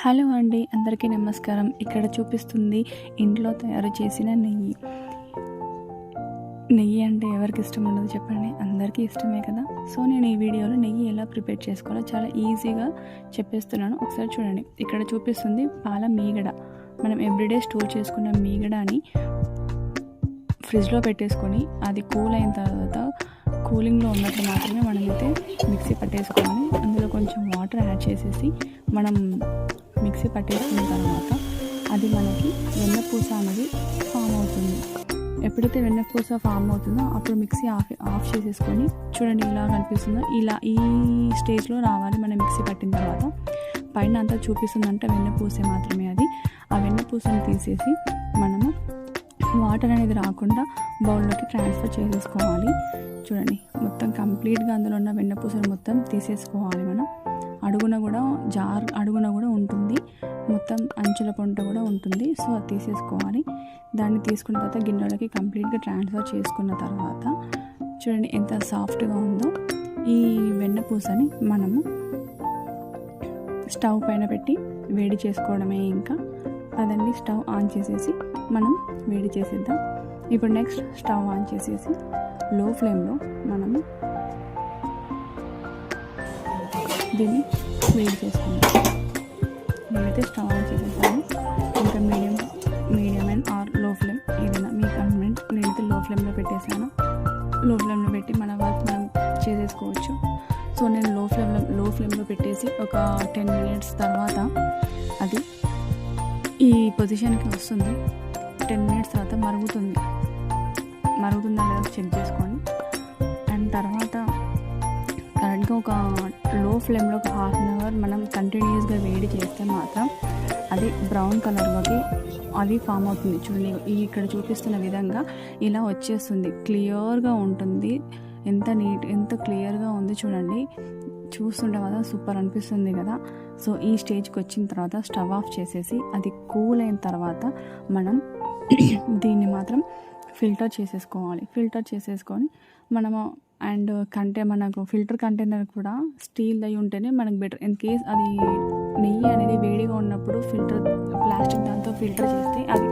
Hello అండి అందరికీ నమస్కారం. ఇక్కడ చూపిస్తుంది ఇంట్లో తయారు చేసిన నెయ్యి. నెయ్యి అంటే ఎవరికి ఇష్టం ఉండదు చెప్పండి. అందరికీ ఇష్టమే కదా. సో నేను ఈ వీడియోలో నెయ్యి ఎలా ప్రిపేర్ చేసుకోవాలో చాలా ఈజీగా చెప్పేస్తున్నాను. ఒకసారి చూడండి. ఇక్కడ చూపిస్తుంది పాల మీగడ. మనం ఎవ్రీడే స్టోర్ చేసుకున్న మీగడని ఫ్రిడ్జ్లో పెట్టేసుకొని అది కూల్ అయిన తర్వాత కూలింగ్లో ఉన్నప్పుడు మాత్రమే మనమైతే మిక్సీ పట్టేసుకోవాలి. అందులో కొంచెం వాటర్ యాడ్ చేసేసి మనం మిక్సీ పట్టేసుకున్న తర్వాత అది మనకి వెన్నపూస అనేది ఫామ్ అవుతుంది. ఎప్పుడైతే వెన్నపూస ఫామ్ అవుతుందో అప్పుడు మిక్సీ ఆఫ్ ఆఫ్ చేసేసుకొని చూడండి ఇలా కనిపిస్తుందో. ఇలా ఈ స్టేజ్లో రావాలి మనం మిక్సీ పట్టిన తర్వాత. పైన అంతా చూపిస్తుందంటే వెన్నపూసే మాత్రమే అది. ఆ వెన్నపూసని తీసేసి మనము వాటర్ అనేది రాకుండా బౌల్లోకి ట్రాన్స్ఫర్ చేసేసుకోవాలి. చూడండి మొత్తం కంప్లీట్గా అందులో ఉన్న వెన్నపూసలు మొత్తం తీసేసుకోవాలి మనం. అడుగున కూడా జార్ అడుగున కూడా ఉంటుంది. మొత్తం అంచుల పొంట కూడా ఉంటుంది. సో అది తీసేసుకోవాలి. దాన్ని తీసుకున్న తర్వాత గిన్నెలకి కంప్లీట్గా ట్రాన్స్ఫర్ చేసుకున్న తర్వాత చూడండి ఎంత సాఫ్ట్గా ఉందో ఈ వెన్నపూసని మనము స్టవ్ పైన పెట్టి వేడి చేసుకోవడమే ఇంకా. అదండి స్టవ్ ఆన్ చేసేసి మనం వేడి చేసేద్దాం. ఇప్పుడు నెక్స్ట్ స్టవ్ ఆన్ చేసేసి లో ఫ్లేమ్లో మనము దీన్ని వేడి చేసుకుందాం. నేనైతే స్టవ్ ఆన్ చేసేసాను. ఇంకా మీడియం మీడియం అండ్ ఆర్లో ఫ్లేమ్ ఏదైనా మీ కన్వెంట్ నేనైతే లో ఫ్లేమ్లో పెట్టేసాను. లో ఫ్లేమ్లో పెట్టి మన వర్క్ మనం చేసేసుకోవచ్చు. సో నేను లో ఫ్లేమ్లో లో ఫ్లేమ్లో పెట్టేసి ఒక టెన్ మినిట్స్ తర్వాత అది ఈ పొజిషన్కి వస్తుంది. టెన్ మినిట్స్ తర్వాత మరుగుతుంది. మరుగుతుందా లేదా చెక్ చేసుకోండి అండ్ తర్వాత కరెక్ట్గా ఒక లో ఫ్లేమ్లో ఒక హాఫ్ అన్ అవర్ మనం కంటిన్యూస్గా వేడి చేస్తే మాత్రం అది బ్రౌన్ కలర్లోకి అది ఫామ్ అవుతుంది. చూడండి ఈ ఇక్కడ చూపిస్తున్న విధంగా ఇలా వచ్చేస్తుంది. క్లియర్గా ఉంటుంది. ఎంత నీట్ ఎంత క్లియర్గా ఉంది చూడండి. చూస్తుంటే మాత్రం సూపర్ అనిపిస్తుంది కదా. సో ఈ స్టేజ్కి వచ్చిన తర్వాత స్టవ్ ఆఫ్ చేసేసి అది కూల్ అయిన తర్వాత మనం దీన్ని మాత్రం ఫిల్టర్ చేసేసుకోవాలి. ఫిల్టర్ చేసేసుకొని మనము అండ్ కంటే మనకు ఫిల్టర్ కంటైనర్ కూడా స్టీల్ అయి ఉంటేనే మనకు బెటర్. ఇన్ కేస్ అది నెయ్యి అనేది వేడిగా ఉన్నప్పుడు ఫిల్టర్ ప్లాస్టిక్ దాంతో ఫిల్టర్ చేస్తే అది